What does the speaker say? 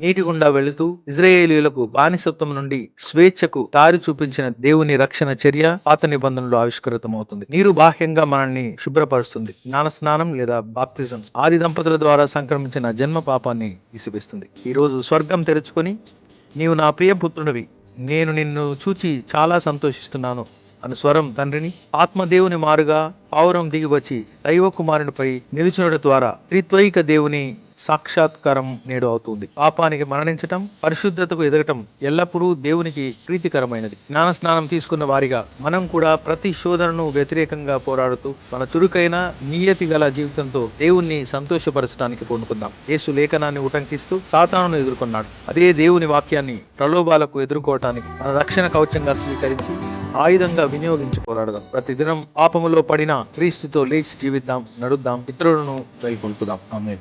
నీటి గుండా వెళుతూ ఇజ్రాయేలీలకు బానిసత్వం నుండి స్వేచ్ఛకు దారి చూపించిన దేవుని రక్షణ చర్య పాత నిబంధనలో ఆవిష్కృతమవుతుంది. నీరు బాహ్యంగా మనల్ని శుభ్రపరుస్తుంది. జ్ఞాన స్నానం లేదా బాప్తిజం ఆది దంపతుల ద్వారా సంక్రమించిన జన్మ పాపాన్ని తీసివేస్తుంది ఈరోజు స్వర్గం తెరుచుకొని నీవు నా ప్రియ పుత్రుడివి. నేను నిన్ను చూచి చాలా సంతోషిస్తున్నాను. అను స్వరం తండ్రిని ఆత్మదేవుని మారుగా పావురం దిగి వచ్చి దైవ కుమారునిపై నిలుచునడం ద్వారా త్రిత్వైక దేవుని సాక్షాత్కారం నేడు అవుతుంది. పాపానికి మరణించటం పరిశుద్ధతకు ఎదగటం ఎల్లప్పుడూ దేవునికి ప్రీతికరమైనది. జ్ఞాన స్నానం తీసుకున్న వారిగా మనం కూడా ప్రతి శోధనను వ్యతిరేకంగా పోరాడుతూ మన చురుకైన నియతి గల జీవితంతో దేవుణ్ణి సంతోషపరచడానికి పూనుకుందాం. యేసు లేఖనాన్ని ఉటంకిస్తూ సాతాను ఎదుర్కొన్నాడు. అదే దేవుని వాక్యాన్ని ప్రలోభాలకు ఎదుర్కోవటానికి మన రక్షణ కవచంగా స్వీకరించి ఆయుధంగా వినియోగించి పోరాడదాం. ప్రతిదినం పాపములో పడిన క్రీస్తుతో లేచి జీవిద్దాం నడుద్దాం ఇతరులను గైకొల్పుదాం ఆమె